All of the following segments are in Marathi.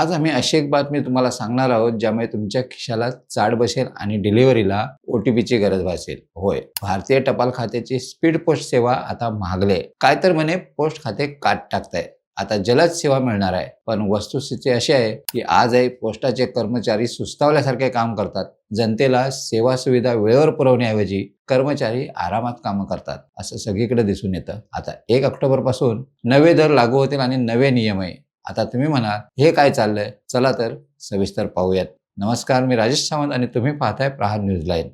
आज आम्ही अशी एक बातमी तुम्हाला सांगणार आहोत ज्यामुळे तुमच्या खिशाला चाड बसेल आणि डिलिव्हरीला ओटीपीची गरज भासेल. होय. भारतीय टपाल खात्याची स्पीड पोस्ट सेवा आता महागले. काय तर म्हणे पोस्ट खाते काट टाकताय आता जलद सेवा मिळणार आहे. पण वस्तुस्थिती अशी आहे की आजही पोस्टाचे कर्मचारी सुस्तावल्यासारखे काम करतात. जनतेला सेवा सुविधा वेळेवर पुरवण्याऐवजी कर्मचारी आरामात कामं करतात. असं सगळीकडे दिसून येतं. आता एक ऑक्टोबरपासून नवे दर लागू होतील आणि नवे नियमही. आता तुम्ही म्हणाल हे काय चाललंय? चला तर सविस्तर पाहूयात. नमस्कार मी राजेश सावंत आणि तुम्ही पाहताय प्रहार न्यूज लाईन.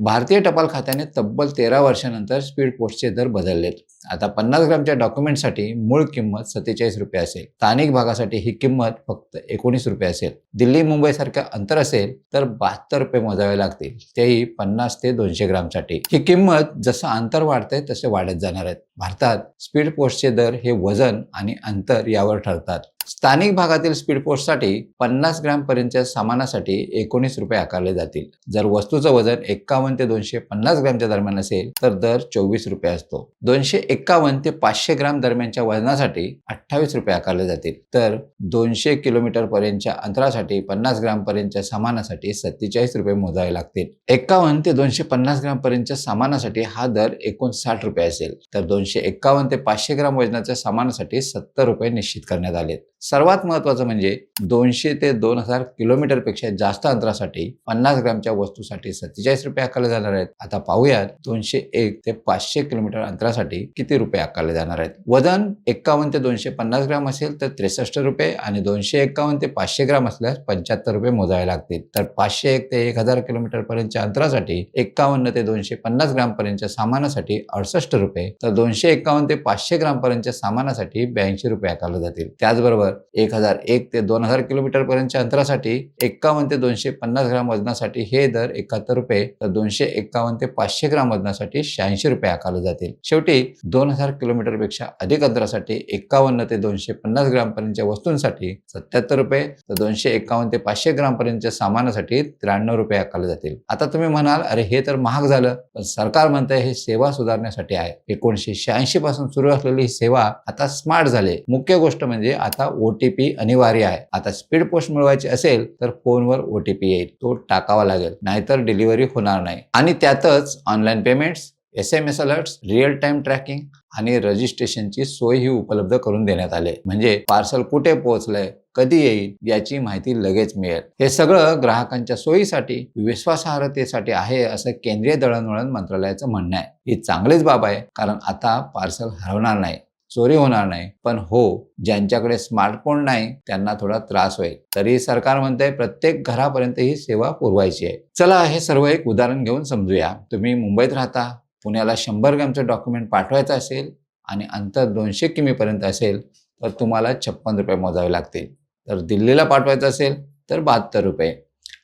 भारतीय टपाल खात्याने तब्बल तेरा वर्षानंतर स्पीड पोस्टचे दर बदललेत. आता पन्नास ग्रामच्या डॉक्युमेंटसाठी मूळ किंमत सत्तेचाळीस रुपये असेल. स्थानिक भागासाठी ही किंमत फक्त एकोणीस रुपये असेल. दिल्ली मुंबई सारखं अंतर असेल तर बहात्तर रुपये मोजावे लागतील. तेही पन्नास ते दोनशे ग्रामसाठी. ही किंमत जसं अंतर वाढतंय तसे वाढत जाणार आहेत भारतात स्पीड पोस्टचे दर हे वजन आणि अंतर यावर ठरतात. स्थानिक भागातील स्पीड पोस्टसाठी पन्नास ग्रॅम पर्यंतच्या सामानासाठी एकोणीस रुपये आकारले जातील. जर वस्तूचं वजन एक्कावन्न ते दोनशे पन्नास ग्रॅमच्या दरम्यान असेल तर दर चोवीस रुपये असतो. दोनशे एक्कावन्न ते पाचशे ग्रॅम दरम्यानच्या वजनासाठी अठ्ठावीस रुपये आकारले जातील. तर दोनशे किलोमीटर पर्यंतच्या अंतरासाठी पन्नास ग्रॅम पर्यंतच्या सामानासाठी सत्तेचाळीस रुपये मोजावे लागतील. एक्कावन्न ते दोनशे पन्नास ग्रॅम पर्यंतच्या सामानासाठी हा दर एकोणसाठ रुपये असेल. तर दोनशे एक्कावन्न ते पाचशे ग्राम वजनाच्या सामानासाठी सत्तर रुपये निश्चित करण्यात आलेत. सर्वात महत्वाचं म्हणजे दोनशे ते दोन हजार किलोमीटरपेक्षा जास्त अंतरासाठी पन्नास ग्रामच्या वस्तूसाठी सत्तेचाळीस रुपये आकारले जाणार आहेत. आता पाहूयात दोनशे एक ते पाचशे किलोमीटर अंतरासाठी किती रुपये आकारले जाणार आहेत. वजन एक्कावन्न ते दोनशे पन्नास ग्राम असेल तर त्रेसष्ट रुपये आणि दोनशे एक्कावन्न ते पाचशे ग्राम असल्यास पंच्याहत्तर रुपये मोजावे लागतील. तर पाचशे एक ते एक हजार किलोमीटर पर्यंतच्या अंतरासाठी एक्कावन्न ते दोनशे पन्नास ग्राम पर्यंतच्या सामानासाठी अडसष्ट रुपये तर दोनशे एक्कावन्न ते पाचशे ग्राम पर्यंतच्या सामानासाठी ब्याऐंशी रुपये आकारले जातील. त्याचबरोबर एक हजार एक ते दोन हजार किलोमीटर पर्यंतच्या अंतरासाठी एक्कावन्न ते दोनशे पन्नास ग्राम वजनासाठी हे दर एकाहत्तर रुपये तर दोनशे एक्कावन्न ते पाचशे ग्राम वजनासाठी शहाऐंशी रुपये आकारले जातील. शेवटी दोन हजार किलोमीटरपेक्षा अधिक अंतरासाठी एक्कावन्न ते दोनशे पन्नास ग्राम पर्यंतच्या वस्तूंसाठी सत्याहत्तर रुपये तर दोनशे एक्कावन्न ते पाचशे ग्राम पर्यंतच्या सामानासाठी त्र्याण्णव रुपये आकारले जातील. आता तुम्ही म्हणाल अरे हे तर महाग झालं पण सरकार म्हणतंय हे सेवा सुधारण्यासाठी आहे. एकोणीशे शहाऐंशी पासून सुरू असलेली ही सेवा आता स्मार्ट झाली मुख्य गोष्ट म्हणजे आता ओ टी पी अनिवार्य आहे. आता स्पीड पोस्ट मिळवायची असेल तर फोनवर ओ टी पी येईल. तो टाकावा लागेल. नाहीतर डिलिव्हरी होणार नाही. आणि त्यातच online payments S M S alerts real time tracking आणि रजिस्ट्रेशनची सोय ही उपलब्ध करून देण्यात आले. म्हणजे पार्सल कुठे पोहोचलंय कधी येईल याची माहिती लगेच मिळेल. हे सगळं ग्राहकांच्या सोयीसाठी विश्वासार्हतेसाठी आहे असं केंद्रीय दळणवळण मंत्रालयाचं म्हणणं आहे. ही चांगलीच बाब आहे कारण आता पार्सल हरवणार नाही. चोरी होणार नाही. पण हो ज्यांच्याकडे स्मार्टफोन नाही त्यांना थोडा त्रास होईल. तरी सरकार म्हणते प्रत्येक घरापर्यंत ही सेवा पुरवायची आहे. चला हे सर्व एक उदाहरण घेऊन समजूया. तुम्ही मुंबईत राहता पुण्याला शंभर ग्रॅमचं डॉक्युमेंट पाठवायचं असेल आणि अंतर दोनशे किमीपर्यंत असेल तर तुम्हाला छप्पन रुपये मोजावे लागतील. तर दिल्लीला पाठवायचं असेल तर बहात्तर रुपये.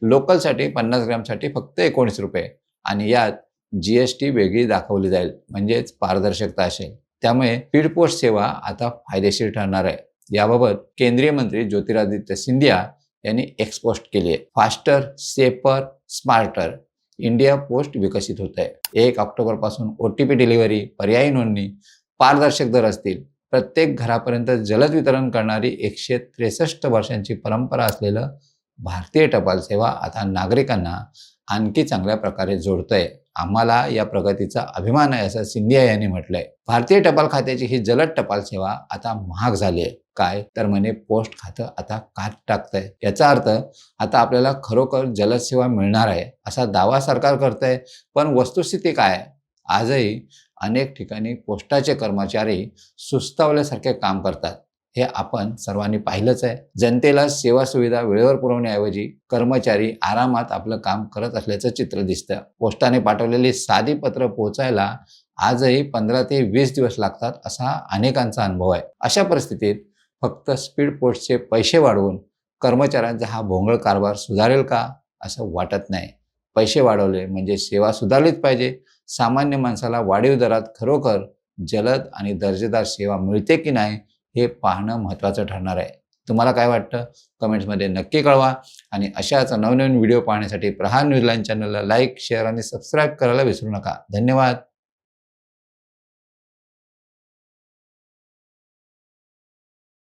लोकलसाठी पन्नास ग्रॅमसाठी फक्त एकोणीस रुपये. आणि यात जी एस टी वेगळी दाखवली जाईल. म्हणजेच पारदर्शकता असेल. त्यामुळे स्पीड पोस्ट सेवा आता फायदेशीर ठरणार आहे. याबाबत केंद्रीय मंत्री ज्योतिरादित्य सिंधिया यांनी एक्सपोस्ट केली आहे. Faster safer smarter India Post विकसित होत आहे. एक ऑक्टोबरपासून ओ टी पी डिलिव्हरी पर्यायी नोंदणी पारदर्शक दर असतील. प्रत्येक घरापर्यंत जलद वितरण करणारी एकशे त्रेसष्ट वर्षांची परंपरा असलेलं भारतीय टपाल सेवा आता नागरिकांना आणखी चांगल्या प्रकारे जोडतंय. आम्हाला या प्रगतीचा अभिमान आहे असं सिंधिया यांनी म्हटलंय. भारतीय टपाल खात्याची ही जलद टपाल सेवा आता महाग झाली आहे. काय? तर म्हणे पोस्ट खातं आता काट टाकतंय. याचा अर्थ आता आपल्याला खरोखर जलद सेवा मिळणार आहे असा दावा सरकार करतंय. पण वस्तुस्थिती काय? आहे आजही अनेक ठिकाणी पोस्टाचे कर्मचारी सुस्तावल्यासारखे काम करतात. हे आपण सर्वांनी पाहिलंच आहे. जनतेला सेवा सुविधा वेळेवर पुरवण्याऐवजी कर्मचारी आरामात आपलं काम करत असल्याचं चित्र दिसतं. पोस्टाने पाठवलेली साधी पत्र पोहोचायला आजही पंधरा ते वीस दिवस लागतात असा अनेकांचा अनुभव आहे. अशा परिस्थितीत फक्त स्पीड पोस्टचे पैसे वाढवून कर्मचाऱ्यांचा हा भोंगळ कारभार सुधारेल का असं वाटत नाही. पैसे वाढवले म्हणजे सेवा सुधारलीच पाहिजे. सामान्य माणसाला वाढीव दरात खरोखर जलद आणि दर्जेदार सेवा मिळते की नाही हे पाहणं महत्त्वाचं ठरणार आहे. तुम्हाला काय वाटतं? कमेंट्समध्ये नक्की कळवा आणि अशाच नवनवीन व्हिडिओ पाहण्यासाठी प्रहार न्यूजलाईन चॅनलला लाईक शेअर आणि सबस्क्राईब करायला विसरू नका. धन्यवाद.